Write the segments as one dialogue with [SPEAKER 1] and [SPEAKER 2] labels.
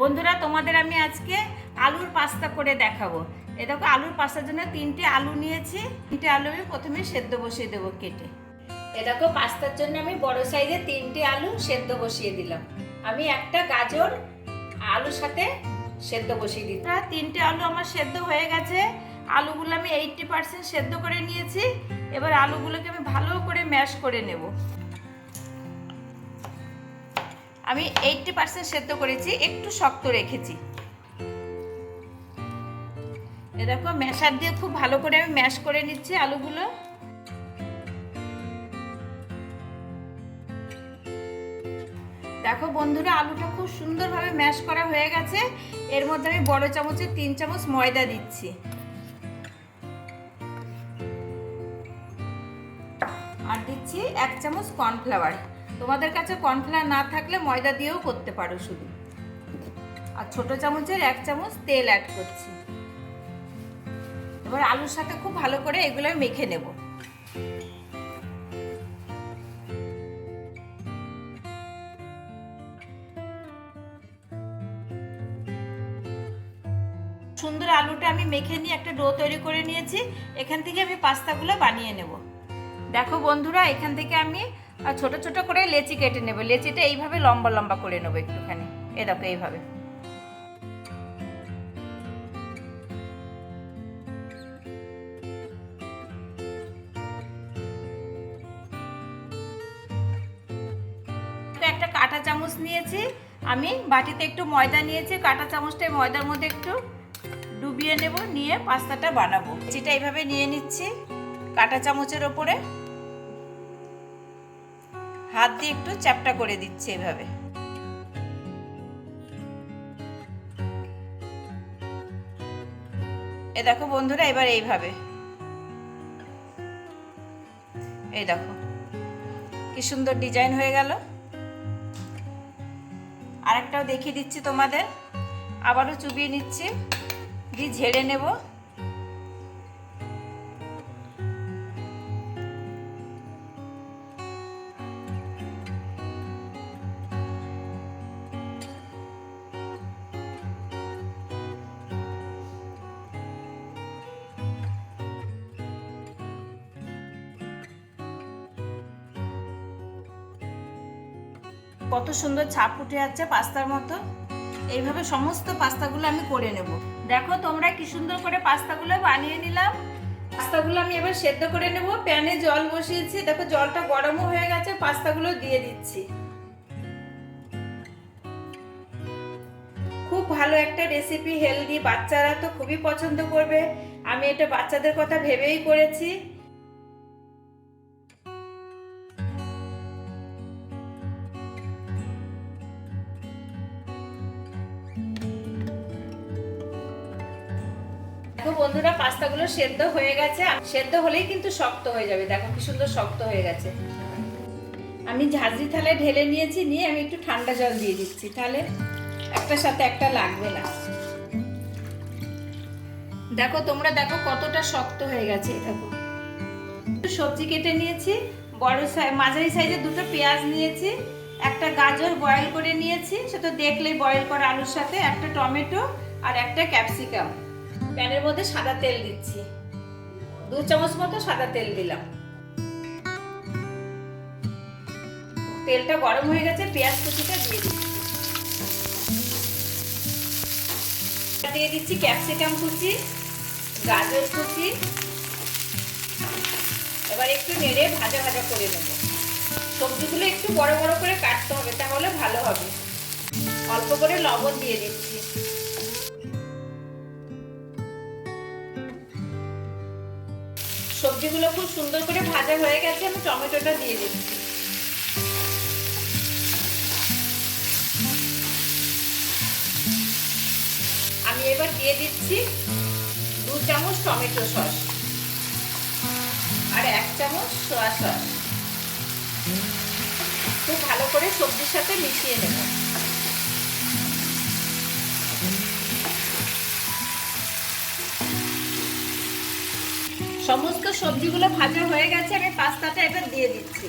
[SPEAKER 1] বন্ধুরা, তোমাদের আমি আজকে আলুর পাস্তা করে দেখাবো। এ দেখো, আলুর পাস্তার জন্য তিনটে আলু নিয়েছি। তিনটে আলু আমি প্রথমে সেদ্ধ বসিয়ে দেবো কেটে। এ দেখো, পাস্তার জন্য আমি বড় সাইজে তিনটে আলু সেদ্ধ বসিয়ে দিলাম। আমি একটা গাজর আলুর সাথে সেদ্ধ বসিয়ে দিই প্রায় তিনটে আলু আমার সেদ্ধ হয়ে গেছে। আলুগুলো আমি এইটটি পার্সেন্ট সেদ্ধ করে নিয়েছি। এবার আলুগুলোকে আমি ভালো করে ম্যাশ করে নেব। আমি এইটটি পার্সেন্ট সেদ্ধ করেছি, একটু শক্ত রেখেছি। এ দেখো ম্যাশার দিয়ে খুব ভালো করে আমি ম্যাশ করে নিচ্ছি আলুগুলো। দেখো বন্ধুরা, আলুটা খুব সুন্দরভাবে ম্যাশ করা হয়ে গেছে। এর মধ্যে আমি বড় চামচে তিন চামচ ময়দা দিচ্ছি। আর দিচ্ছি এক চামচ কর্নফ্লাওয়ার। তোমাদের কাছে কর্নফ্লাওয়ার না থাকলে ময়দা দিয়েও করতে পারো শুধু। আর ছোট চামচের এক চামচ তেল অ্যাড করছি। এবার আলুর সাথে খুব ভালো করে এগুলো মেখে নেব। সুন্দর আলুটা আমি মেখে নিয়ে একটা ডো তৈরি করে নিয়েছি। এখান থেকে আমি পাস্তাগুলো বানিয়ে নেব। দেখো বন্ধুরা, এখান থেকে আমি আহ, ছোট ছোট করে লেচি কেটে নেব। লেচিটা এইভাবে লম্বা লম্বা করে নেব একটুখানি। এ দেখো এইভাবে। একটা কাঁটা চামচ নিয়েছি। আমি বাটিতে একটু ময়দা নিয়েছি। কাঁটা চামচটা ময়দার মধ্যে একটু ডুবিয়ে নেব নিয়ে পাস্তাটা বানাবো। যেটা এইভাবে নিয়ে নিচ্ছি কাঁটা চামচের ওপরে। হাত দিয়ে একটু চ্যাপটা করে দিচ্ছে এভাবে। এ দেখো বন্ধুরা, এবার এইভাবে। এই দেখো, কি সুন্দর ডিজাইন হয়ে গেল। আরেকটাও দেখিয়ে দিচ্ছি তোমাদের। আবারও চুবিয়ে নিচ্ছি, দিয়ে ঝেড়ে নেব। কত সুন্দর ছাপ উঠে যাচ্ছে পাস্তার মতো। এইভাবে সমস্ত পাস্তাগুলো আমি করে নেব। দেখো তোমরা কি সুন্দর করে পাস্তাগুলো বানিয়ে নিলাম। পাস্তাগুলো আমি এবার সেদ্ধ করে নেব। প্যানে জল বসিয়েছি। দেখো জলটা গরমও হয়ে গেছে, পাস্তাগুলো দিয়ে দিচ্ছি। খুব ভালো একটা রেসিপি হেলদি বাচ্চারা তো খুবই পছন্দ করবে। আমি এটা বাচ্চাদের কথা ভেবেই করেছি। দেখো বন্ধুরা, পাস্তাগুলো সেদ্ধ হয়ে গেছে। সেদ্ধ হলেই কিন্তু শক্ত হয়ে যাবে। দেখো কি সুন্দর শক্ত হয়ে গেছে। আমি ঝাঁঝরি থালায় ঢেলে নিয়েছি, নিয়ে আমি একটু ঠান্ডা জল দিয়ে দিচ্ছি। তাহলে একটার সাথে একটা লাগবে না। দেখো, তোমরা দেখো কতটা শক্ত হয়ে গেছে দেখো। সবজি কেটে নিয়েছি, বড় মাঝারি সাইজের দুটো পেঁয়াজ নিয়েছি, একটা গাজর বয়েল করে নিয়েছি। সেটা দেখলেই বয়েল করা আলুর সাথে, একটা টমেটো আর একটা ক্যাপসিকাম। প্যানের মধ্যে সাদা তেল দিচ্ছি। দু চামচ মতো সাদা তেল দিলাম। তেলটা গরম হয়ে গেছে, পেঁয়াজ কুচিটা দিয়ে দিচ্ছি। দিয়ে দিচ্ছি ক্যাপসিকাম কুচি, গাজর কুচি। এবার একটু নেড়ে ভাজা ভাজা করে নেব। সবজিগুলো একটু বড় বড় করে কাটতে হবে, তাহলে ভালো হবে। অল্প করে লবণ দিয়ে দিচ্ছি। সবজিগুলো খুব সুন্দর করে ভাজা হয়ে গেছে, আমি টমেটোটা দিয়ে দিচ্ছি। আমি এবার দিয়ে দিচ্ছি দু চামচ টমেটো সস আর এক চামচ সোয়া সস। খুব ভালো করে সবজির সাথে মিশিয়ে নেব। সমস্ত সবজিগুলো ভাজা হয়ে গেছে, আমি পাস্তাটা এবার দিয়ে দিচ্ছি।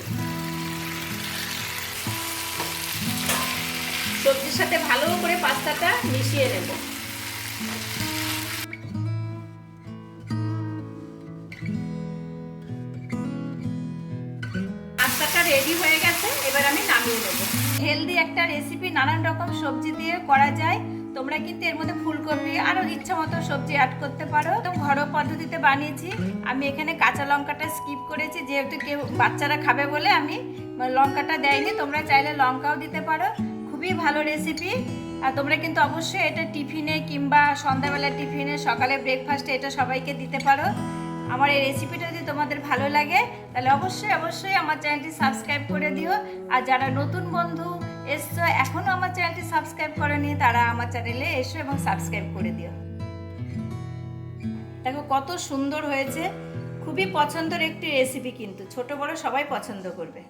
[SPEAKER 1] সবজির সাথে ভালো করে পাস্তাটা মিশিয়ে নেব। পাস্তাটা রেডি হয়ে গেছে, এবার নেব। হেলদি একটা রেসিপি নানান রকম সবজি দিয়ে করা যায়। তোমরা কিন্তু এর মধ্যে ফুলকপি আরও ইচ্ছা মতো সবজি অ্যাড করতে পারো। একদম ঘরোয়া পদ্ধতিতে বানিয়েছি। আমি এখানে কাঁচা লঙ্কাটা স্কিপ করেছি। যেহেতু কেউ বাচ্চারা খাবে বলে আমি লঙ্কাটা দেয়নি, তোমরা চাইলে লঙ্কাও দিতে পারো। খুবই ভালো রেসিপি আর তোমরা কিন্তু অবশ্যই এটা টিফিনে কিংবা সন্ধ্যাবেলা টিফিনে সকালে ব্রেকফাস্টে এটা সবাইকে দিতে পারো। আমার এই রেসিপিটা যদি তোমাদের ভালো লাগে, তাহলে অবশ্যই অবশ্যই আমার চ্যানেলটি সাবস্ক্রাইব করে দিও। আর যারা নতুন বন্ধু এসছো এখনও আমার চ্যানেলটি সাবস্ক্রাইব করেনি, তারা আমার চ্যানেলে এসো এবং সাবস্ক্রাইব করে দিও। দেখো কত সুন্দর হয়েছে। খুবই পছন্দের একটি রেসিপি কিন্তু। ছোট বড় সবাই পছন্দ করবে।